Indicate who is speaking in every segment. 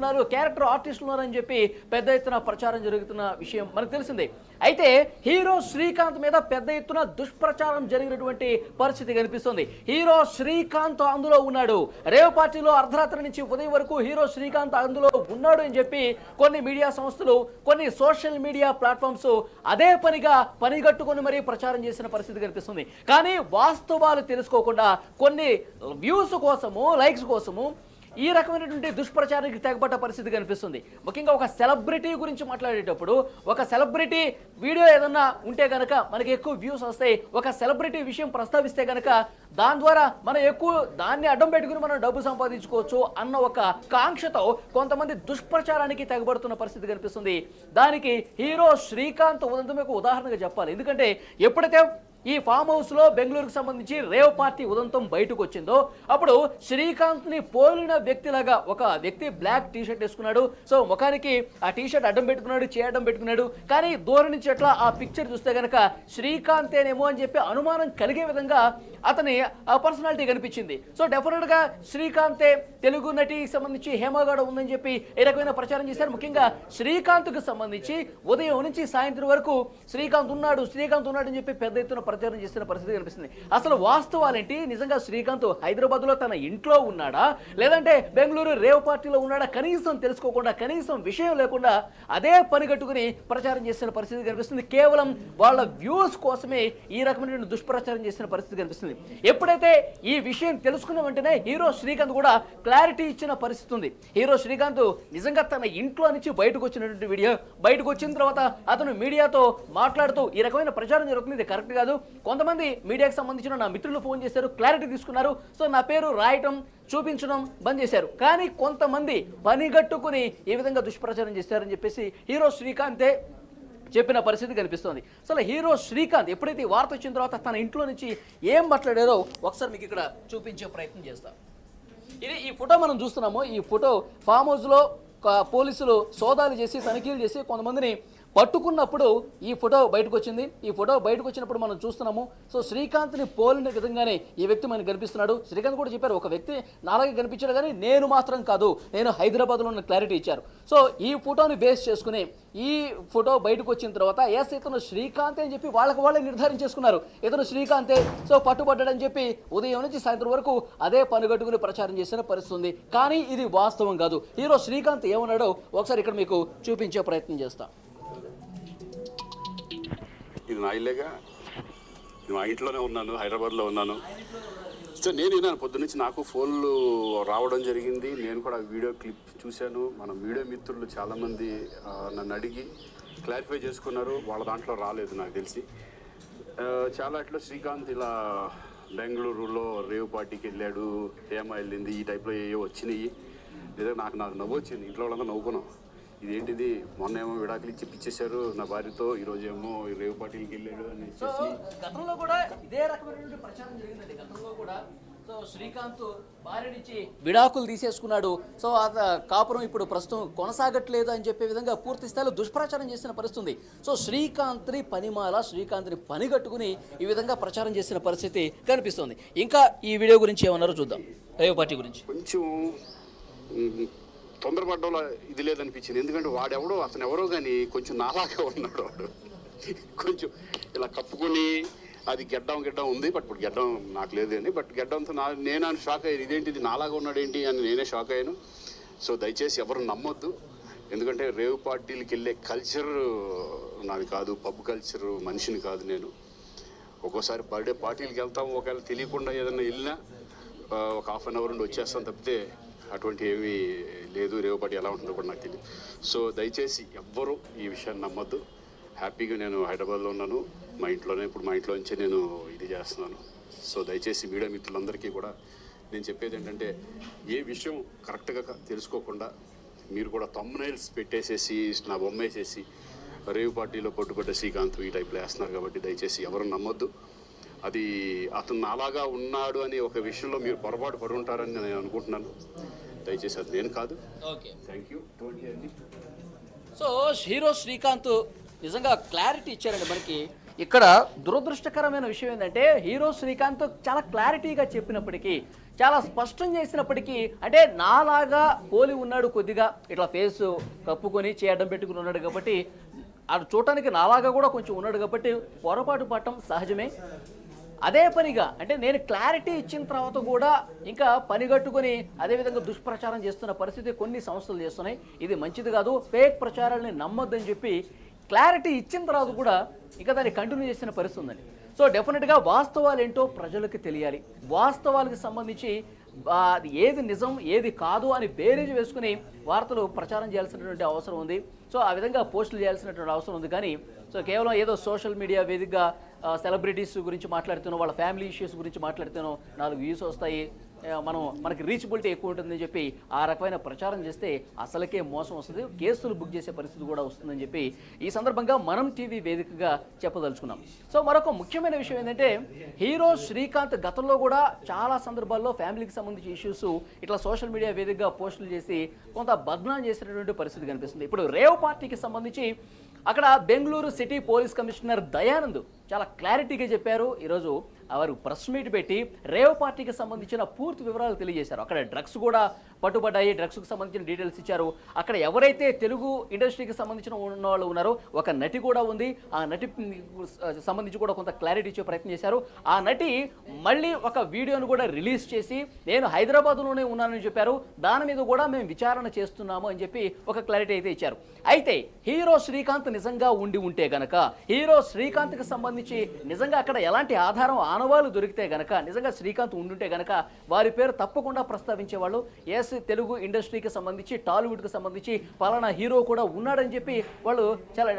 Speaker 1: ఉన్నారు క్యారెక్టర్ ఆర్టిస్టులు ఉన్నారని చెప్పి పెద్ద ఎత్తున ప్రచారం జరుగుతున్న విషయం మనకు తెలిసిందే. అయితే హీరో శ్రీకాంత్ మీద పెద్ద ఎత్తున దుష్ప్రచారం జరిగినటువంటి పరిస్థితి కనిపిస్తుంది. హీరో శ్రీకాంత్ అందులో ఉన్నాడు. రేవ్ పార్టీలో అర్ధరాత్రి నుంచి ఉదయం వరకు హీరో శ్రీకాంత్ అందులో ఉన్నాడు అని చెప్పి కొన్ని మీడియా సంస్థలు కొన్ని సోషల్ మీడియా ప్లాట్ఫామ్స్ అదే పనిగా పనిగట్టుకొని మరీ ప్రచారం చేసిన పరిస్థితి కనిపిస్తుంది. కానీ వాస్తవాలు తెలుసుకోకుండా కొన్ని వ్యూస్ కోసము లైక్స్ కోసము ఈ రకమైనటువంటి దుష్ప్రచారానికి తెగబడ్డ పరిస్థితి కనిపిస్తుంది. ముఖ్యంగా ఒక సెలబ్రిటీ గురించి మాట్లాడేటప్పుడు ఒక సెలబ్రిటీ వీడియో ఏదన్నా ఉంటే కనుక మనకి ఎక్కువ వ్యూస్ వస్తాయి. ఒక సెలబ్రిటీ విషయం ప్రస్తావిస్తే కనుక దాని ద్వారా మనం ఎక్కువ దాన్ని అడ్డం పెట్టుకుని మనం డబ్బు సంపాదించుకోవచ్చు అన్న ఒక కాంక్షతో కొంతమంది దుష్ప్రచారానికి తెగబడుతున్న పరిస్థితి కనిపిస్తుంది. దానికి హీరో శ్రీకాంత్ ఉదంతమే ఉదాహరణగా చెప్పాలి. ఎందుకంటే ఎప్పుడైతే ఈ ఫామ్ హౌస్లో బెంగళూరుకు సంబంధించి రేవ్ పార్టీ ఉదంతం బయటకు వచ్చిందో అప్పుడు శ్రీకాంత్ని పోలిన వ్యక్తిలాగా ఒక వ్యక్తి బ్లాక్ టీ షర్ట్ వేసుకున్నాడు. సో ముఖానికి ఆ టీ షర్ట్ అడ్డం పెట్టుకున్నాడు చేయడం అడ్డం పెట్టుకున్నాడు. కానీ దూరం నుంచి అట్లా ఆ పిక్చర్ చూస్తే గనక శ్రీకాంతేనేమో అని చెప్పి అనుమానం కలిగే విధంగా అతని పర్సనాలిటీ కనిపించింది. సో డెఫినెట్గా శ్రీకాంతే తెలుగు నటికి సంబంధించి హేమగాడ ఉందని చెప్పి ఏ రకమైన ప్రచారం చేశారు. ముఖ్యంగా శ్రీకాంత్కు సంబంధించి ఉదయం నుంచి సాయంత్రం వరకు శ్రీకాంత్ ఉన్నాడు శ్రీకాంత్ ఉన్నాడు అని చెప్పి పెద్ద ఎత్తున ప్రచారం చేస్తున్న పరిస్థితి కనిపిస్తుంది. అసలు వాస్తవాలేంటి? నిజంగా శ్రీకాంత్ హైదరాబాద్లో తన ఇంట్లో ఉన్నాడా? లేదంటే బెంగళూరు రేవ్ పార్టీలో ఉన్నాడా? కనీసం తెలుసుకోకుండా కనీసం విషయం లేకుండా అదే పని కట్టుకుని ప్రచారం చేస్తున్న పరిస్థితి కనిపిస్తుంది. కేవలం వాళ్ళ వ్యూస్ కోసమే ఈ రకమైన దుష్ప్రచారం చేసిన పరిస్థితి కనిపిస్తుంది. ఎప్పుడైతే ఈ విషయం తెలుసుకున్న వెంటనే హీరో శ్రీకాంత్ కూడా క్లారిటీ ఇచ్చిన పరిస్థితి ఉంది. హీరో శ్రీకాంత్ నిజంగా తన ఇంట్లో నుంచి బయటకు వచ్చినటువంటి వీడియో బయటకు వచ్చిన తర్వాత అతను మీడియాతో మాట్లాడుతూ ఈ రకమైన ప్రచారం జరుగుతుంది. ఇది కరెక్ట్ కాదు. కొంతమంది మీడియాకి సంబంధించిన నా మిత్రులు ఫోన్ చేశారు క్లారిటీ తీసుకున్నారు. సో నా పేరు రాయటం చూపించడం బంద్ చేశారు. కానీ కొంతమంది పనిగట్టుకుని ఈ విధంగా దుష్ప్రచారం చేశారని చెప్పేసి హీరో శ్రీకాంతే చెప్పిన పరిస్థితి కనిపిస్తోంది. అసలు హీరో శ్రీకాంత్ ఎప్పుడైతే వార్త వచ్చిన తర్వాత తన ఇంట్లో నుంచి ఏం మాట్లాడారో ఒకసారి మీకు ఇక్కడ చూపించే ప్రయత్నం చేస్తాం. ఇది ఈ ఫోటో మనం చూస్తున్నాము. ఈ ఫోటో ఫామ్ హౌస్లో పోలీసులు సోదాలు చేసి తనిఖీలు చేసి కొంతమందిని పట్టుకున్నప్పుడు ఈ ఫోటో బయటకు వచ్చింది ఈ ఫోటో బయటకు వచ్చినప్పుడు మనం చూస్తున్నాము. సో శ్రీకాంత్ని పోలిన విధంగానే ఈ వ్యక్తి మనకు కనిపిస్తున్నాడు. శ్రీకాంత్ కూడా చెప్పారు ఒక వ్యక్తి నాలాగే కనిపించాడు కానీ నేను మాత్రం కాదు నేను హైదరాబాద్లో ఉన్న క్లారిటీ ఇచ్చారు. సో ఈ ఫోటోని బేస్ చేసుకుని ఈ ఫోటో బయటకు వచ్చిన తర్వాత ఎస్ ఇతను శ్రీకాంత్ అని చెప్పి వాళ్ళకి వాళ్ళే నిర్ధారించేసుకున్నారు ఇతను శ్రీకాంతే సో పట్టుబడ్డాడని చెప్పి ఉదయం నుంచి సాయంత్రం వరకు అదే పనుగట్టుకుని ప్రచారం చేసిన పరిస్థితి ఉంది. కానీ ఇది వాస్తవం కాదు. హీరో శ్రీకాంత్ ఏమన్నాడో ఒకసారి ఇక్కడ మీకు చూపించే ప్రయత్నం చేస్తాను
Speaker 2: ఇది నా ఇల్లేగా. మా ఇంట్లోనే ఉన్నాను హైదరాబాద్లో ఉన్నాను. సో నేను విన్నాను పొద్దున్నుంచి నాకు ఫోన్లు రావడం జరిగింది. నేను కూడా వీడియో క్లిప్ చూశాను. మన వీడియో మిత్రులు చాలామంది నన్ను అడిగి క్లారిఫై చేసుకున్నారు. వాళ్ళ దాంట్లో రాలేదు నాకు తెలిసి. చాలా ఇట్లా శ్రీకాంత్ ఇలా బెంగళూరులో రేవ్ పార్టీకి వెళ్ళాడు. హేమ వెళ్ళింది. ఈ టైప్లో ఏవో వచ్చినాయి. లేదా నాకు నాకు నవ్వు వచ్చింది ఇంట్లో వాళ్ళంతా నవ్వుకున్నాం. ఇదేంటిది? మొన్న ఏమో విడాకులు ఇచ్చి పిచ్చేశారు నా భార్యతో ఈరోజు ఏమో ఈ రేవ్ పార్టీకి వెళ్ళాడు అని
Speaker 1: గతంలో కూడా ఇదే రకమైనటువంటి ప్రచారం జరిగిందండి గతంలో కూడా. సో శ్రీకాంత్ భార్య నుంచి విడాకులు తీసేసుకున్నాడు. సో ఆ కాపురం ఇప్పుడు ప్రస్తుతం కొనసాగట్లేదు అని చెప్పే విధంగా పూర్తి స్థాయిలో దుష్ప్రచారం చేసిన పరిస్థితి సో శ్రీకాంత్ని పనిమాల శ్రీకాంత్ని పనిగట్టుకుని ఈ విధంగా ప్రచారం చేసిన పరిస్థితి కనిపిస్తుంది. ఇంకా ఈ వీడియో గురించి ఏమన్నారో చూద్దాం. రేవ్ పార్టీ గురించి.
Speaker 2: కొంచెం తొందరపడ్డంలో ఇది లేదనిపించింది. ఎందుకంటే వాడెవడో అతను ఎవరో కానీ కొంచెం నాలాగా ఉన్నాడు వాడు. కొంచెం ఇలా కప్పుకొని అది గెడ్డం గెడ్డం ఉంది బట్ ఇప్పుడు గెడ్డం నాకు లేదు అని. బట్ గెడ్డంతో నా నేను షాక్ అయ్యాను. ఇదేంటిది నాలాగా ఉన్నాడు ఏంటి అని నేనే షాక్ అయ్యాను. సో దయచేసి ఎవరు నమ్మొద్దు. ఎందుకంటే రేవ్ పార్టీలకి వెళ్ళే కల్చర్ నాది కాదు పబ్ కల్చర్ మనిషిని కాదు నేను. ఒక్కోసారి బర్త్డే పార్టీలకి వెళ్తాం ఒకవేళ తెలియకుండా ఏదైనా వెళ్ళినా ఒక హాఫ్ అన్ అవర్ నుండి వచ్చేస్తాను తప్పితే అటువంటి ఏమీ లేదు రేవు ఎలా ఉంటుందో కూడా నాకు తెలియదు సో దయచేసి ఎవ్వరూ ఈ విషయాన్ని నమ్మద్దు. హ్యాపీగా నేను హైదరాబాద్లో ఉన్నాను. మా ఇంట్లోనే ఇప్పుడు మా ఇంట్లో నుంచే నేను ఇది చేస్తున్నాను. సో దయచేసి మీడియా మిత్రులందరికీ కూడా నేను చెప్పేది ఏంటంటే ఏ విషయం కరెక్ట్గా తెలుసుకోకుండా మీరు కూడా తమ్నైల్స్ పెట్టేసేసి నా బొమ్మ వేసేసి రేవు పార్టీలో పట్టుబడ్డ శ్రీకాంత్ ఈ టైప్లో వేస్తున్నారు కాబట్టి దయచేసి ఎవరు నమ్మొద్దు. అది అతను నాలాగా ఉన్నాడు అని ఒక విషయంలో మీరు పొరపాటు పడి ఉంటారని నేను అనుకుంటున్నాను. దయచేసి అది నేను కాదు.
Speaker 1: సో హీరో శ్రీకాంత్ నిజంగా క్లారిటీ ఇచ్చారండి మనకి. ఇక్కడ దురదృష్టకరమైన విషయం ఏంటంటే హీరో శ్రీకాంత్ చాలా క్లారిటీగా చెప్పినప్పటికీ చాలా స్పష్టం చేసినప్పటికీ అంటే నాలాగా పోలి ఉన్నాడు కొద్దిగా. ఇట్లా ఫేస్ కప్పుకొని చేయడం పెట్టుకుని ఉన్నాడు కాబట్టి అది చూడటానికి నాలాగా కూడా కొంచెం ఉన్నాడు కాబట్టి పొరపాటు పడటం సహజమే. అదే పనిగా అంటే నేను క్లారిటీ ఇచ్చిన తర్వాత కూడా ఇంకా పనిగట్టుకుని అదేవిధంగా దుష్ప్రచారం చేస్తున్న పరిస్థితి కొన్ని సంస్థలు చేస్తున్నాయి. ఇది మంచిది కాదు ఫేక్ ప్రచారాలని నమ్మొద్దని చెప్పి క్లారిటీ ఇచ్చిన తర్వాత కూడా ఇంకా దాన్ని కంటిన్యూ చేసిన పరిస్థితి ఉందండి. సో డెఫినెట్గా వాస్తవాలు ఏంటో ప్రజలకు తెలియాలి. వాస్తవాలకు సంబంధించి ఏది నిజం ఏది కాదు అని బేరేజ్ వేసుకుని వార్తలు ప్రచారం చేయాల్సినటువంటి అవసరం ఉంది. సో ఆ విధంగా పోస్టులు చేయాల్సినటువంటి అవసరం ఉంది. కానీ సో కేవలం ఏదో సోషల్ మీడియా వేదికగా సెలబ్రిటీస్ గురించి మాట్లాడుతున్నాం వాళ్ళ ఫ్యామిలీ ఇష్యూస్ గురించి మాట్లాడుతున్నాం నాలుగు వ్యూస్ వస్తాయి. మనం మనకి రీచబిలిటీ ఎక్కువ ఉంటుందని చెప్పి ఆ రకమైన ప్రచారం చేస్తే అసలుకే మోసం వస్తుంది. కేసులు బుక్ చేసే పరిస్థితి కూడా వస్తుందని చెప్పి ఈ సందర్భంగా మనం టీవీ వేదికగా చెప్పదలుచుకున్నాం. సో మరొక ముఖ్యమైన విషయం ఏంటంటే హీరో శ్రీకాంత్ గతంలో కూడా చాలా సందర్భాల్లో ఫ్యామిలీకి సంబంధించి ఇష్యూస్ ఇట్లా సోషల్ మీడియా వేదికగా పోస్టులు చేసి కొంత బద్నాం చేసినటువంటి పరిస్థితి కనిపిస్తుంది. ఇప్పుడు రేవ్ పార్టీకి సంబంధించి అక్కడ Bengaluru city police commissioner Dayanand చాలా క్లారిటీగా చెప్పారు. ఈరోజు వారు ప్రెస్ మీట్ పెట్టి రేవ్ పార్టీకి సంబంధించిన పూర్తి వివరాలు తెలియజేశారు. అక్కడ డ్రగ్స్ కూడా పట్టుబడ్డాయి. డ్రగ్స్కి సంబంధించిన డీటెయిల్స్ ఇచ్చారు. అక్కడ ఎవరైతే తెలుగు ఇండస్ట్రీకి సంబంధించిన ఉన్న వాళ్ళు ఉన్నారో ఒక నటి కూడా ఉంది. ఆ నటి సంబంధించి కూడా కొంత క్లారిటీ ఇచ్చే ప్రయత్నం చేశారు. ఆ నటి మళ్ళీ ఒక వీడియోను కూడా రిలీజ్ చేసి నేను హైదరాబాద్లోనే ఉన్నానని చెప్పారు. దాని మీద కూడా మేము విచారణ చేస్తున్నాము అని చెప్పి ఒక క్లారిటీ అయితే ఇచ్చారు. అయితే హీరో శ్రీకాంత్ నిజంగా ఉండి ఉంటే గనక హీరో శ్రీకాంత్కి సంబంధించి నిజంగా అక్కడ ఎలాంటి ఆధారం ఆనవాలు దొరికితే గనక నిజంగా శ్రీకాంత్ ఉండుంటే గనక వారి పేరు తప్పకుండా ప్రస్తావించేవాళ్ళు. ఎస్ తెలుగు ఇండస్ట్రీకి సంబంధించి టాలీవుడ్కి సంబంధించి పలానా హీరో కూడా ఉన్నాడని చెప్పి వాళ్ళు చాలా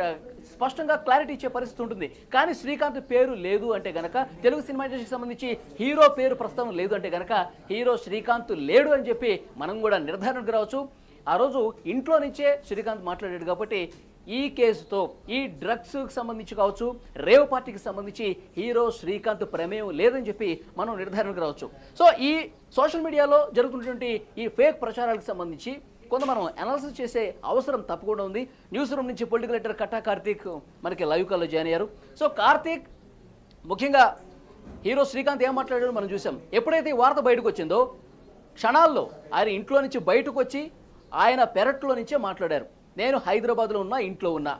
Speaker 1: స్పష్టంగా క్లారిటీ ఇచ్చే పరిస్థితి ఉంటుంది. కానీ శ్రీకాంత్ పేరు లేదు అంటే గనక తెలుగు సినిమా ఇండస్ట్రీకి సంబంధించి హీరో పేరు ప్రస్తావన లేదు అంటే గనక హీరో శ్రీకాంత్ లేడు అని చెప్పి మనం కూడా నిర్ధారణకు రావచ్చు. ఆ రోజు ఇంట్లో నుంచే శ్రీకాంత్ మాట్లాడాడు కాబట్టి ఈ కేసుతో ఈ డ్రగ్స్కి సంబంధించి కావచ్చు రేవ్ పార్టీకి సంబంధించి హీరో శ్రీకాంత్ ప్రమేయం లేదని చెప్పి మనం నిర్ధారణకు రావచ్చు. సో ఈ సోషల్ మీడియాలో జరుగుతున్నటువంటి ఈ ఫేక్ ప్రచారాలకు సంబంధించి కొంత మనం అనాలిసిస్ చేసే అవసరం తప్పకుండా ఉంది. న్యూస్ రూమ్ నుంచి పొలిటికల్ ఎడిటర్ కట్టా కార్తీక్ మనకి లైవ్ కాల్లో జాయిన్ అయ్యారు. సో కార్తీక్ ముఖ్యంగా హీరో శ్రీకాంత్ ఏం మాట్లాడాడో మనం చూసాం. ఎప్పుడైతే ఈ వార్త బయటకు వచ్చిందో క్షణాల్లో ఆయన ఇంట్లో నుంచి బయటకు వచ్చి ఆయన పెరట్లో నుంచే మాట్లాడారు. నేను హైదరాబాద్లో ఉన్నా ఇంట్లో ఉన్నా.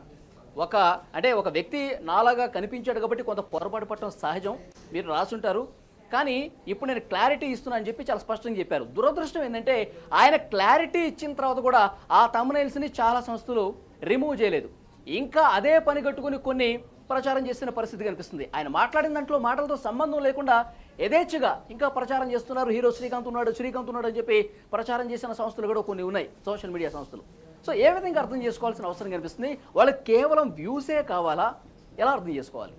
Speaker 1: ఒక అంటే ఒక వ్యక్తి నాలాగా కనిపించాడు కాబట్టి కొంత పొరపాటు పట్టడం సహజం. మీరు రాసుంటారు. కానీ ఇప్పుడు నేను క్లారిటీ ఇస్తున్నా అని చెప్పి చాలా స్పష్టంగా చెప్పారు. దురదృష్టం ఏంటంటే ఆయన క్లారిటీ ఇచ్చిన తర్వాత కూడా ఆ తమ్నైల్స్ని చాలా సంస్థలు రిమూవ్ చేయలేదు. ఇంకా అదే పని కట్టుకుని కొన్ని ప్రచారం చేసిన పరిస్థితి కనిపిస్తుంది. ఆయన మాట్లాడిన దాంట్లో మాటలతో సంబంధం లేకుండా యథేచ్ఛగా ఇంకా ప్రచారం చేస్తున్నారు. హీరో శ్రీకాంత్ ఉన్నాడు శ్రీకాంత్ ఉన్నాడు అని చెప్పి ప్రచారం చేసిన సంస్థలు కూడా కొన్ని ఉన్నాయి సోషల్ మీడియా సంస్థలు. సో ఏ విధంగా అర్థం చేసుకోవాల్సిన అవసరం కనిపిస్తుంది? వాళ్ళకి కేవలం వ్యూసే కావాలా? ఎలా అర్థం చేసుకోవాలి?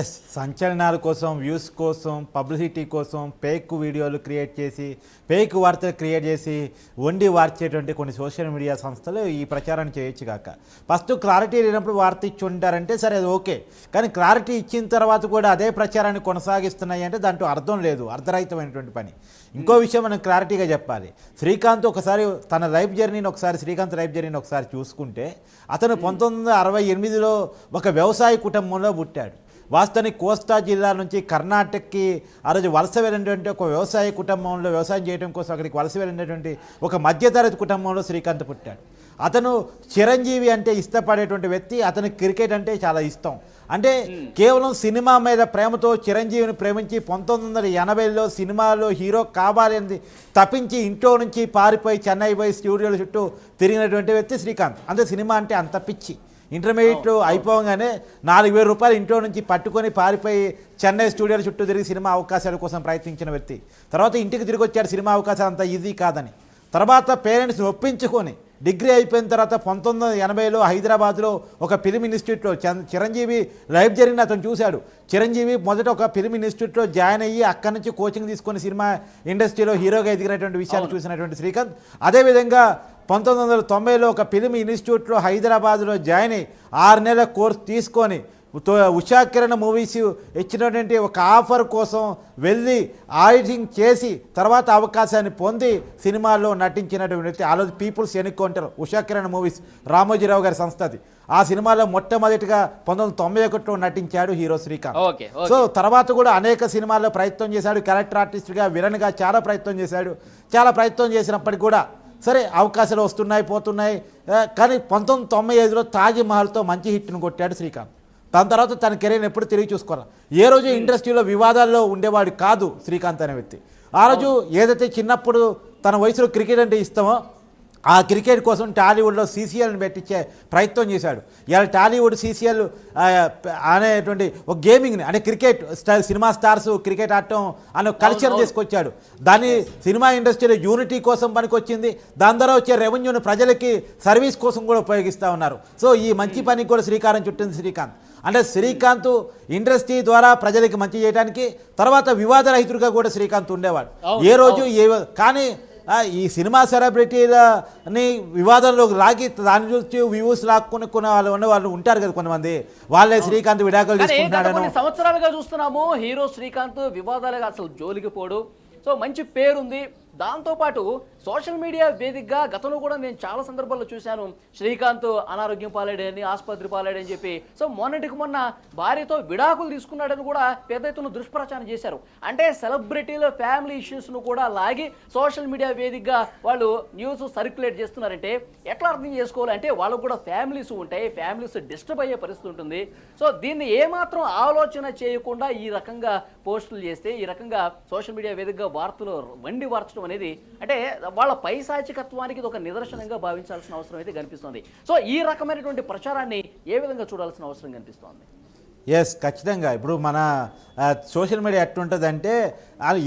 Speaker 3: ఎస్ సంచలనాల కోసం వ్యూస్ కోసం పబ్లిసిటీ కోసం ఫేక్ వీడియోలు క్రియేట్ చేసి ఫేక్ వార్తలు క్రియేట్ చేసి వండి వార్చేటువంటి కొన్ని సోషల్ మీడియా సంస్థలు ఈ ప్రచారం చేయొచ్చు కాక. ఫస్ట్ క్లారిటీ లేనప్పుడు వార్త ఇచ్చి ఉంటారంటే సరే అది ఓకే కానీ క్లారిటీ ఇచ్చిన తర్వాత కూడా అదే ప్రచారాన్ని కొనసాగిస్తున్నాయి అంటే దాంట్లో అర్థం లేదు అర్ధరహితమైనటువంటి పని. ఇంకో విషయం మనం క్లారిటీగా చెప్పాలి. శ్రీకాంత్ ఒకసారి తన లైఫ్ జర్నీని ఒకసారి శ్రీకాంత్ లైఫ్ జర్నీని ఒకసారి చూసుకుంటే అతను పంతొమ్మిది వందల అరవై ఎనిమిదిలో ఒక వ్యవసాయ కుటుంబంలో పుట్టాడు. వాస్తవానికి కోస్తా జిల్లా నుంచి కర్ణాటకకి ఆ రోజు వలస వెళ్ళినటువంటి ఒక వ్యవసాయ కుటుంబంలో వ్యవసాయం చేయడం కోసం అక్కడికి వలస వెళ్ళినటువంటి ఒక మధ్యతరగతి కుటుంబంలో శ్రీకాంత్ పుట్టాడు. అతను చిరంజీవి అంటే ఇష్టపడేటువంటి వ్యక్తి అతనికి క్రికెట్ అంటే చాలా ఇష్టం. అంటే కేవలం సినిమా మీద ప్రేమతో చిరంజీవిని ప్రేమించి పంతొమ్మిది వందల ఎనభైలో సినిమాలో హీరో కావాలని తప్పించి ఇంట్లో నుంచి పారిపోయి చెన్నై పోయి స్టూడియోల చుట్టూ తిరిగినటువంటి వ్యక్తి శ్రీకాంత్. అంటే సినిమా అంటే అంత పిచ్చి. ఇంటర్మీడియట్ అయిపోగానే నాలుగు వేల రూపాయలు ఇంట్లో నుంచి పట్టుకొని పారిపోయి చెన్నై స్టూడియోల చుట్టూ తిరిగి సినిమా అవకాశాల కోసం ప్రయత్నించిన వ్యక్తి. తర్వాత ఇంటికి తిరిగి వచ్చాడు సినిమా అవకాశాలు అంత ఈజీ కాదని. తర్వాత పేరెంట్స్ని ఒప్పించుకొని డిగ్రీ అయిపోయిన తర్వాత పంతొమ్మిది వందల ఎనభైలో హైదరాబాద్లో ఒక ఫిలిం ఇన్స్టిట్యూట్లో చిరంజీవి లైఫ్ జరిగిన అతను చూశాడు. చిరంజీవి మొదట ఒక ఫిలిం ఇన్స్టిట్యూట్లో జాయిన్ అయ్యి అక్కడి నుంచి కోచింగ్ తీసుకొని సినిమా ఇండస్ట్రీలో హీరోగా ఎదిగినటువంటి విషయాలు చూసినటువంటి శ్రీకాంత్. అదేవిధంగా పంతొమ్మిది వందల తొంభైలో ఒక ఫిలిం ఇన్స్టిట్యూట్లో హైదరాబాద్లో జాయిన్ అయ్యి ఆరు నెలల కోర్స్ తీసుకొని తో- ఉషా కిరణ్ మూవీస్ ఇచ్చినటువంటి ఒక ఆఫర్ కోసం వెళ్ళి ఆడిటింగ్ చేసి తర్వాత అవకాశాన్ని పొంది సినిమాల్లో నటించినటువంటి వ్యక్తి ఆ రోజు పీపుల్స్ ఎన్నుకుంటారు ఉషా కిరణ్ మూవీస్ రామోజీరావు గారి సంస్థది ఆ సినిమాలో మొట్టమొదటిగా పంతొమ్మిది వందల తొంభై ఒకటిలో నటించాడు హీరో శ్రీకాంత్. సో తర్వాత కూడా అనేక సినిమాల్లో ప్రయత్నం చేశాడు క్యారెక్టర్ ఆర్టిస్ట్గా విలన్గా చాలా ప్రయత్నం చేశాడు. చాలా ప్రయత్నం చేసినప్పటికీ కూడా సరే అవకాశాలు వస్తున్నాయి పోతున్నాయి. కానీ పంతొమ్మిది తొంభై ఐదులో తాజ్మహల్తో మంచి హిట్ను కొట్టాడు శ్రీకాంత్. దాని తర్వాత తన కెరీర్ని ఎప్పుడు తిరిగి చూసుకోవాలి ఏ రోజు ఇండస్ట్రీలో వివాదాల్లో ఉండేవాడు కాదు శ్రీకాంత్ అనే వ్యక్తి. ఆ రోజు ఏదైతే చిన్నప్పుడు తన వయసులో క్రికెట్ అంటే ఇస్తామో ఆ క్రికెట్ కోసం టాలీవుడ్లో సీసీఎల్ని పెట్టించే ప్రయత్నం చేశాడు. ఇవాళ టాలీవుడ్ సీసీఎల్ అనేటువంటి ఒక గేమింగ్ని అంటే cricket style cinema stars cricket ఆడటం అనే కల్చర్. తీసుకొచ్చాడు. దాన్ని సినిమా ఇండస్ట్రీలో యూనిటీ కోసం పనికొచ్చింది. దాని ద్వారా వచ్చే రెవెన్యూని ప్రజలకి సర్వీస్ కోసం కూడా ఉపయోగిస్తూ ఉన్నారు. సో ఈ మంచి పనికి కూడా శ్రీకారం చుట్టింది శ్రీకాంత్. అంటే శ్రీకాంత్ ఇండస్ట్రీ ద్వారా ప్రజలకి మంచి చేయడానికి తర్వాత వివాదరహితుడిగా కూడా శ్రీకాంత్ ఉండేవాడు. ఏ రోజు ఏ కానీ ఈ సినిమా సెలబ్రిటీలని వివాదంలోకి లాగి దాని నుంచి వ్యూస్ లాక్కుని కొన్ని వాళ్ళు ఉన్న వాళ్ళు ఉంటారు కదా కొంతమంది. వాళ్ళే శ్రీకాంత్ విడాకులు
Speaker 1: కొన్ని సంవత్సరాలుగా చూస్తున్నాము హీరో శ్రీకాంత్ వివాదాలుగా అసలు జోలికి పోడు. సో మంచి పేరుంది. దాంతోపాటు సోషల్ మీడియా వేదికగా గతంలో కూడా నేను చాలా సందర్భాల్లో చూశాను. శ్రీకాంత్ అనారోగ్యం పాలేడని ఆసుపత్రి పాలేడని చెప్పి. సో మొన్నటికి మొన్న భార్యతో విడాకులు తీసుకున్నాడని కూడా పెద్ద ఎత్తున దుష్ప్రచారం చేశారు. అంటే సెలబ్రిటీల ఫ్యామిలీ ఇష్యూస్ను కూడా లాగి సోషల్ మీడియా వేదికగా వాళ్ళు న్యూస్ సర్క్యులేట్ చేస్తున్నారంటే ఎట్లా అర్థం చేసుకోవాలి? అంటే వాళ్ళకు కూడా ఫ్యామిలీస్ ఉంటాయి ఫ్యామిలీస్ డిస్టర్బ్ అయ్యే పరిస్థితి ఉంటుంది. సో దీన్ని ఏమాత్రం ఆలోచన చేయకుండా ఈ రకంగా పోస్టులు చేస్తే ఈ రకంగా సోషల్ మీడియా వేదికగా వార్తలు వండి వార్చడం అనేది అంటే వాళ్ళ పైశాచికత్వానికి ఇది ఒక నిదర్శనంగా భావించాల్సిన అవసరం అయితే కనిపిస్తుంది. సో ఈ రకమైనటువంటి ప్రచారాన్ని ఏ విధంగా చూడాల్సిన అవసరం కనిపిస్తోంది?
Speaker 3: ఎస్ ఖచ్చితంగా. ఇప్పుడు మన సోషల్ మీడియా ఎట్టుంటుందంటే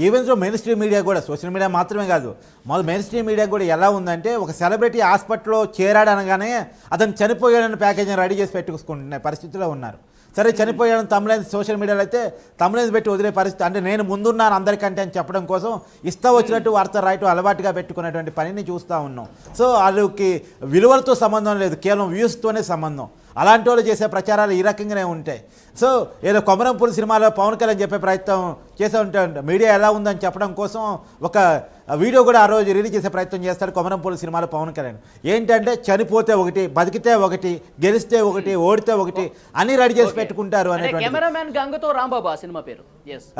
Speaker 3: ఈవెన్ మెయిన్ స్ట్రీమ్ మీడియా కూడా సోషల్ మీడియా మాత్రమే కాదు మొదలు మెయిన్ స్ట్రీమ్ మీడియా కూడా ఎలా ఉందంటే ఒక సెలబ్రిటీ హాస్పిటల్లో చేరాడనగానే అతను చనిపోయాడని ప్యాకేజీని రెడీ చేసి పెట్టుకుంటున్న పరిస్థితిలో ఉన్నారు. సరే చనిపోయాడు తమిళ సోషల్ మీడియాలో అయితే తమిళ పెట్టి వదిలే పరిస్థితి. అంటే నేను ముందున్నాను అందరికంటే అని చెప్పడం కోసం ఇస్తా వచ్చినట్టు వార్త రాయటం అలవాటుగా పెట్టుకునేటువంటి పనిని చూస్తూ ఉన్నాం. సో వాళ్ళకి విలువలతో సంబంధం లేదు కేవలం వ్యూస్తోనే సంబంధం. అలాంటి వాళ్ళు చేసే ప్రచారాలు ఈ రకంగానే ఉంటాయి. సో ఏదో కొమరంపూడి సినిమాలో పవన్ కళ్యాణ్ చెప్పే ప్రయత్నం చేసే ఉంటాడు. మీడియా ఎలా ఉందని చెప్పడం కోసం ఒక వీడియో కూడా ఆ రోజు రిలీజ్ చేసే ప్రయత్నం చేస్తాడు కొమరంపూడి సినిమాలో పవన్ కళ్యాణ్. ఏంటంటే చనిపోతే ఒకటి బతికితే ఒకటి గెలిస్తే ఒకటి ఓడితే ఒకటి అన్ని రెడీ చేసి పెట్టుకుంటారు అనేటువంటి
Speaker 1: కెమెరామ్యాన్ గంగతో రాంబాబు సినిమా పేరు.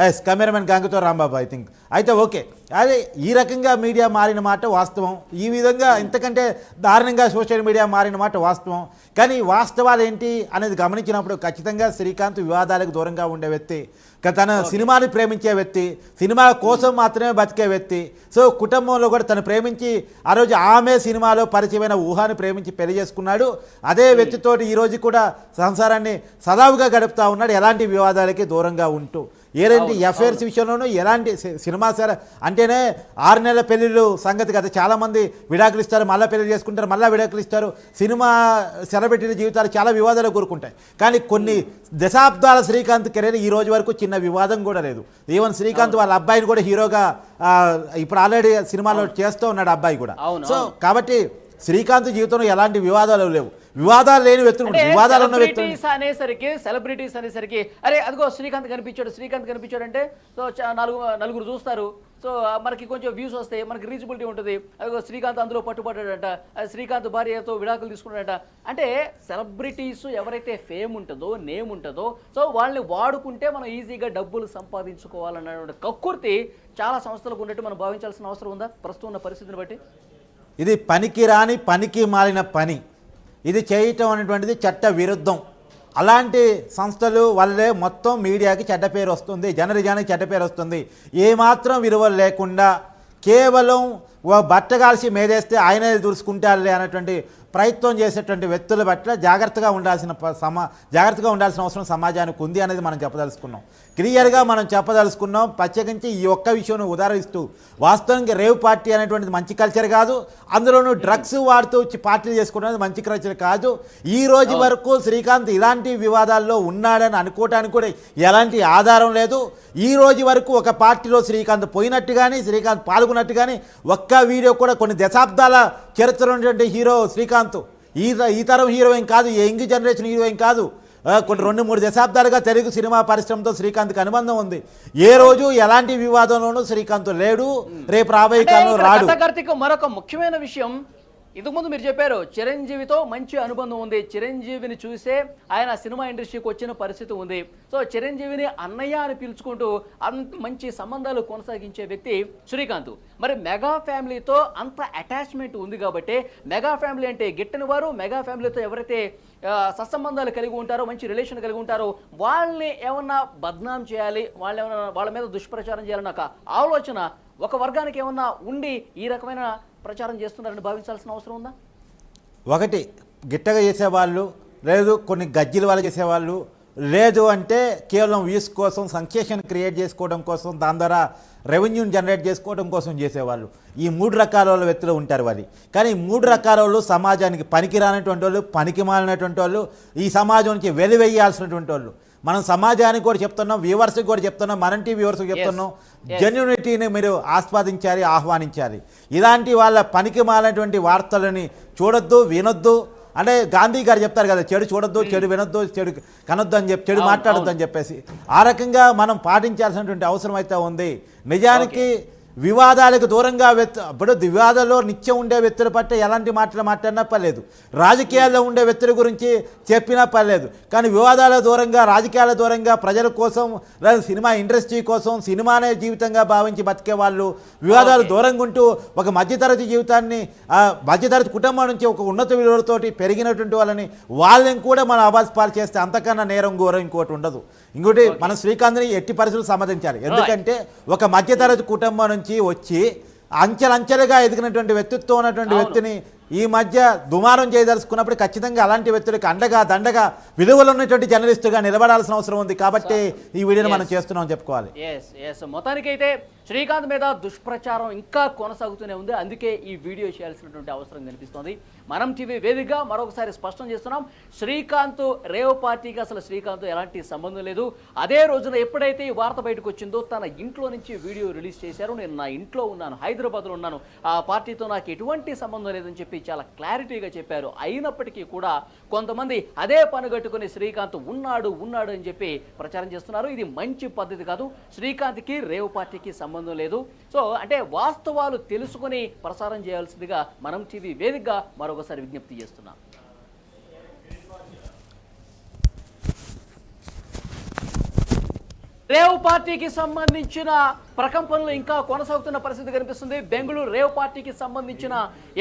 Speaker 1: ఎస్
Speaker 3: కెమెరామెన్ గంగతో రాంబాబు ఐ థింక్ అయితే ఓకే. అదే ఈ రకంగా మీడియా మారిన మాట వాస్తవం. ఈ విధంగా ఇంతకంటే దారుణంగా సోషల్ మీడియా మారిన మాట వాస్తవం. కానీ వాస్తవాలు ఏంటి అనేది గమనించినప్పుడు ఖచ్చితంగా శ్రీకాంత్ వివాదాలకు దూరంగా ఉండే వ్యక్తి తన సినిమాని ప్రేమించే వ్యక్తి సినిమా కోసం మాత్రమే బతికే వ్యక్తి. సో కుటుంబంలో కూడా తను ప్రేమించి ఆ రోజు ఆమె సినిమాలో పరిచయమైన ఊహాని ప్రేమించి పెళ్ళి చేసుకున్నాడు. అదే వ్యక్తితోటి ఈ రోజు కూడా సంసారాన్ని సదావుగా గడుపుతా ఉన్నాడు. ఎలాంటి వివాదాలకి దూరంగా ఉంటూ. ఏదంటే ఎఫ్ఐఆర్స్ విషయంలోనూ ఎలాంటి సినిమా సరే అంటేనే ఆరు నెలల పెళ్ళిళ్ళు సంగతి కదా. చాలామంది విడాకులు ఇస్తారు మళ్ళీ పెళ్ళి చేసుకుంటారు మళ్ళీ విడాకులు ఇస్తారు సినిమా సెలబ్రిటీల జీవితాలు చాలా వివాదాలు కోరుకుంటాయి. కానీ కొన్ని దశాబ్దాల శ్రీకాంత్ కెరీర్ ఈ రోజు వరకు చిన్న వివాదం కూడా లేదు. ఈవెన్ శ్రీకాంత్ వాళ్ళ అబ్బాయిని కూడా హీరోగా ఇప్పుడు ఆల్రెడీ సినిమాలో చేస్తూ ఉన్నాడు అబ్బాయి కూడా. సో కాబట్టి శ్రీకాంత్ జీవితంలో ఎలాంటి వివాదాలు లేవు. వివాదాలు లేని వ్యక్తులు వివాదాలు ఉన్న వ్యక్తులు
Speaker 1: అనేసరికి సెలబ్రిటీస్ అనేసరికి అరే అదిగో శ్రీకాంత్ కనిపించాడు శ్రీకాంత్ కనిపించాడు అంటే సో నలుగు నలుగురు చూస్తారు. సో మనకి కొంచెం వ్యూస్ వస్తాయి మనకి రీచబిలిటీ ఉంటుంది. అదిగో శ్రీకాంత్ అందులో పట్టుబడ్డాడంట శ్రీకాంత్ భార్యతో విడాకులు తీసుకున్నాడంట. అంటే సెలబ్రిటీస్ ఎవరైతే ఫేమ్ ఉంటుందో నేమ్ ఉంటుందో సో వాళ్ళని వాడుకుంటే మనం ఈజీగా డబ్బులు సంపాదించుకోవాలన్నటువంటి కక్కుర్తి చాలా సంస్థలకు ఉన్నట్టు మనం భావించాల్సిన అవసరం ఉందా? ప్రస్తుతం ఉన్న పరిస్థితిని బట్టి.
Speaker 3: ఇది పనికి రాని పనికి మాలిన పని. ఇది చేయటం అనేటువంటిది చట్ట విరుద్ధం. అలాంటి సంస్థలు వల్లే మొత్తం మీడియాకి చెడ్డ పేరు వస్తుంది. జనరిజానికి చెడ్డ పేరు వస్తుంది. ఏమాత్రం విలువలు లేకుండా కేవలం ఓ బట్ట కాల్చి మేదేస్తే ఆయనే దూసుకుంటారులే అనేటువంటి ప్రయత్నం చేసేటువంటి వ్యక్తుల పట్ల జాగ్రత్తగా ఉండాల్సిన సమా జాగ్రత్తగా ఉండాల్సిన అవసరం సమాజానికి ఉంది అనేది మనం చెప్పదలుచుకున్నాం. క్లియర్గా మనం చెప్పదలుచుకున్నాం. ప్రత్యేకించి ఈ ఒక్క విషయం ఉదాహరిస్తూ వాస్తవానికి రేవ్ పార్టీ అనేటువంటిది మంచి కల్చర్ కాదు అందులోనూ డ్రగ్స్ వాడుతూ వచ్చి పార్టీలు చేసుకోవడం మంచి కల్చర్ కాదు. ఈ రోజు వరకు శ్రీకాంత్ ఇలాంటి వివాదాల్లో ఉన్నాడని అనుకోవటానికి కూడా ఎలాంటి ఆధారం లేదు. ఈ రోజు వరకు ఒక పార్టీలో శ్రీకాంత్ పోయినట్టు కానీ శ్రీకాంత్ పాల్గొన్నట్టు కానీ ఒక్క వీడియో కూడా కొన్ని దశాబ్దాల చరిత్ర ఉన్నటువంటి హీరో శ్రీకాంత్ ఈ ఈ తరం హీరోయిన్ కాదు యంగ్ జనరేషన్ హీరోయిన్ కాదు. కొన్ని రెండు మూడు దశాబ్దాలుగా తెలుగు సినిమా పరిశ్రమతో శ్రీకాంత్కి అనుబంధం ఉంది. ఏ రోజు ఎలాంటి వివాదంలోనూ శ్రీకాంత్ లేడు రేపు రాబోయే కాలంలో రాడు.
Speaker 1: మరొక ముఖ్యమైన విషయం ఇంతకుముందు మీరు చెప్పారు చిరంజీవితో మంచి అనుబంధం ఉంది. చిరంజీవిని చూసే ఆయన సినిమా ఇండస్ట్రీకి వచ్చిన పరిస్థితి ఉంది. సో చిరంజీవిని అన్నయ్య అని పిలుచుకుంటూ అంత మంచి సంబంధాలు కొనసాగించే వ్యక్తి శ్రీకాంత్. మరి మెగా ఫ్యామిలీతో అంత అటాచ్మెంట్ ఉంది కాబట్టి మెగా ఫ్యామిలీ అంటే గిట్టని వారు మెగా ఫ్యామిలీతో ఎవరైతే సత్సంబంధాలు కలిగి ఉంటారో మంచి రిలేషన్ కలిగి ఉంటారో వాళ్ళని ఏమన్నా బద్నాం చేయాలి వాళ్ళు ఏమన్నా వాళ్ళ మీద దుష్ప్రచారం చేయాలన్న ఒక ఆలోచన ఒక వర్గానికి ఏమన్నా ఉండి ఈ రకమైన ప్రచారం చేస్తున్నారని భావించాల్సిన అవసరం ఉందా?
Speaker 3: ఒకటి గిట్టగా చేసేవాళ్ళు లేదు కొన్ని గజ్జిల వాళ్ళు చేసేవాళ్ళు లేదు అంటే కేవలం వ్యూస్ కోసం సంక్షేషన్ క్రియేట్ చేసుకోవడం కోసం దాని ద్వారా రెవెన్యూని జనరేట్ చేసుకోవడం కోసం చేసేవాళ్ళు. ఈ మూడు రకాల వాళ్ళ వ్యక్తులు ఉంటారు వాళ్ళు కానీ ఈ మూడు రకాల వాళ్ళు సమాజానికి పనికిరానటువంటి వాళ్ళు పనికి మాలినటువంటి వాళ్ళు ఈ సమాజం నుంచి వెలివేయాల్సినటువంటి వాళ్ళు. మనం సమాజానికి కూడా చెప్తున్నాం వ్యూవర్స్కి కూడా చెప్తున్నాం మనం టీ వ్యూవర్స్కి చెప్తున్నాం. జెన్యునిటీని మీరు ఆస్వాదించాలి ఆహ్వానించాలి. ఇలాంటి వాళ్ళ పనికి మాలినటువంటి వార్తలని చూడొద్దు వినొద్దు. అంటే గాంధీ గారు చెప్తారు కదా చెడు చూడొద్దు చెడు వినొద్దు చెడు కనొద్దు అని చెప్పి చెడు మాట్లాడొద్దు అని చెప్పేసి. ఆ రకంగా మనం పాటించాల్సినటువంటి అవసరం అయితే ఉంది. నిజానికి వివాదాలకు దూరంగా వ్యక్తి ఇప్పుడు వివాదాల్లో నిత్యం ఉండే వ్యక్తుల పట్ల ఎలాంటి మాటలు మాట్లాడినా పర్లేదు. రాజకీయాల్లో ఉండే వ్యక్తుల గురించి చెప్పినా పర్లేదు. కానీ వివాదాల దూరంగా రాజకీయాల దూరంగా ప్రజల కోసం లేదా సినిమా ఇండస్ట్రీ కోసం సినిమానే జీవితంగా భావించి బతికే వాళ్ళు వివాదాలు. దూరంగా ఉంటూ ఒక మధ్యతరగతి జీవితాన్ని మధ్యతరగతి కుటుంబం నుంచి ఒక ఉన్నత విలువలతోటి పెరిగినటువంటి వాళ్ళని వాళ్ళని కూడా మనం అబాస్ పాలు చేస్తే అంతకన్నా నేరం ఘోరం ఇంకోటి ఉండదు. ఇంకోటి మన శ్రీకాంత్ని ఎట్టి పరిస్థితులు సమ్మతించాలి ఎందుకంటే ఒక మధ్యతరగతి కుటుంబం నుంచి వచ్చి అంచెలంచెలుగా ఎదిగినటువంటి వ్యక్తిత్వం ఉన్నటువంటి. వ్యక్తిని ఈ మధ్య దుమారం చేయదలుచుకున్నప్పుడు ఖచ్చితంగా అలాంటి వ్యక్తులకు అండగా దండగా విలువలు ఉన్నటువంటి జర్నలిస్టుగా నిలబడాల్సిన అవసరం ఉంది కాబట్టి ఈ వీడియోని మనం. చేస్తున్నాం చెప్పుకోవాలి.
Speaker 1: ఎస్ మొత్తానికైతే శ్రీకాంత్ మీద దుష్ప్రచారం ఇంకా కొనసాగుతూనే ఉంది. అందుకే ఈ వీడియో చేయాల్సినటువంటి అవసరం కనిపిస్తోంది. మనం టీవీ వేదికగా మరొకసారి స్పష్టం చేస్తున్నాం. శ్రీకాంత్ రేవ్ పార్టీకి అసలు శ్రీకాంత్ ఎలాంటి సంబంధం లేదు. అదే రోజున ఎప్పుడైతే ఈ వార్త బయటకు వచ్చిందో తన ఇంట్లో నుంచి వీడియో రిలీజ్ చేశారు. నేను నా ఇంట్లో ఉన్నాను హైదరాబాద్లో ఉన్నాను. ఆ పార్టీతో నాకు ఎటువంటి సంబంధం లేదని చెప్పి చాలా క్లారిటీగా చెప్పారు. అయినప్పటికీ కూడా కొంతమంది అదే పనుగట్టుకుని శ్రీకాంత్ ఉన్నాడు ఉన్నాడు అని చెప్పి ప్రచారం చేస్తున్నారు. ఇది మంచి పద్ధతి కాదు. శ్రీకాంత్కి రేవ్ పార్టీకి సంబంధం లేదు. సో అంటే వాస్తవాలు తెలుసుకొని ప్రసారం చేయాల్సిందిగా మనం టీవీ వేదికగా మరొకసారి విజ్ఞప్తి చేస్తున్నాం. రేవ్ పార్టీకి సంబంధించిన ప్రకంపనలు ఇంకా కొనసాగుతున్న పరిస్థితి కనిపిస్తుంది. బెంగళూరు రేవ్ పార్టీకి సంబంధించిన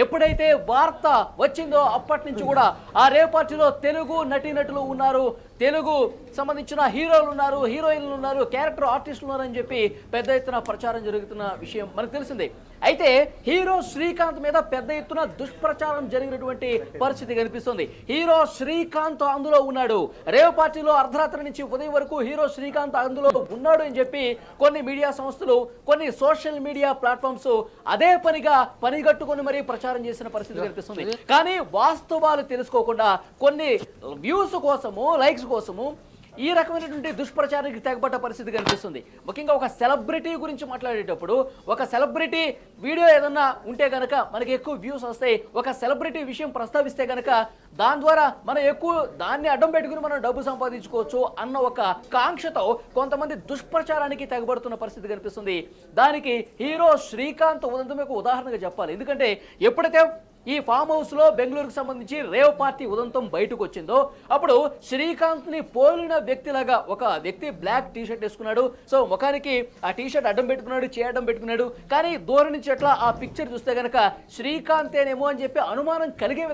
Speaker 1: ఎప్పుడైతే వార్త వచ్చిందో అప్పటి నుంచి కూడా ఆ రేవ్ పార్టీలో తెలుగు నటీనటులు ఉన్నారు. తెలుగు సంబంధించిన హీరోలు ఉన్నారు హీరోయిన్లు ఉన్నారు క్యారెక్టర్ ఆర్టిస్టులు ఉన్నారని చెప్పి పెద్ద ఎత్తున ప్రచారం జరుగుతున్న విషయం మనకు తెలిసిందే. అయితే హీరో శ్రీకాంత్ మీద పెద్ద ఎత్తున దుష్ప్రచారం జరిగినటువంటి పరిస్థితి కనిపిస్తుంది. హీరో శ్రీకాంత్ అందులో ఉన్నాడు. రేవ్ పార్టీలో అర్ధరాత్రి నుంచి ఉదయం వరకు హీరో శ్రీకాంత్ అందులో ఉన్నాడు అని చెప్పి కొన్ని మీడియా సంస్థలు కొన్ని సోషల్ మీడియా ప్లాట్ఫామ్స్ అదే పనిగా పనిగట్టుకొని మరీ ప్రచారం చేసిన పరిస్థితి కనిపిస్తుంది. కానీ వాస్తవాలు తెలుసుకోకుండా కొన్ని వ్యూస్ కోసము లైక్స్ కోసము ఈ రకమైనటువంటి దుష్ప్రచారానికి తెగబడ్డ పరిస్థితి కనిపిస్తుంది. ముఖ్యంగా ఒక సెలబ్రిటీ గురించి మాట్లాడేటప్పుడు ఒక సెలబ్రిటీ వీడియో ఏదన్నా ఉంటే కనుక మనకి ఎక్కువ వ్యూస్ వస్తాయి. ఒక సెలబ్రిటీ విషయం ప్రస్తావిస్తే కనుక దాని ద్వారా మనం ఎక్కువ దాన్ని అడ్డం పెట్టుకుని మనం డబ్బు సంపాదించుకోవచ్చు అన్న ఒక కాంక్షతో కొంతమంది దుష్ప్రచారానికి తెగబడుతున్న పరిస్థితి కనిపిస్తుంది. దానికి హీరో శ్రీకాంత్ ఉదంతమే మీకు ఉదాహరణగా చెప్పాలి. ఎందుకంటే ఎప్పుడైతే ఈ ఫామ్ హౌస్లో బెంగళూరుకు సంబంధించి రేవ్ పార్టీ ఉదంతం బయటకు వచ్చిందో అప్పుడు శ్రీకాంత్ని పోలిన వ్యక్తిలాగా ఒక వ్యక్తి బ్లాక్ టీ షర్ట్ వేసుకున్నాడు. సో ముఖానికి ఆ టీ షర్ట్ అడ్డం పెట్టుకున్నాడు చేయడం అడ్డం పెట్టుకున్నాడు. కానీ దూరం నుంచి అట్లా ఆ పిక్చర్ చూస్తే గనక శ్రీకాంతేనేమో అని చెప్పి అనుమానం కలిగే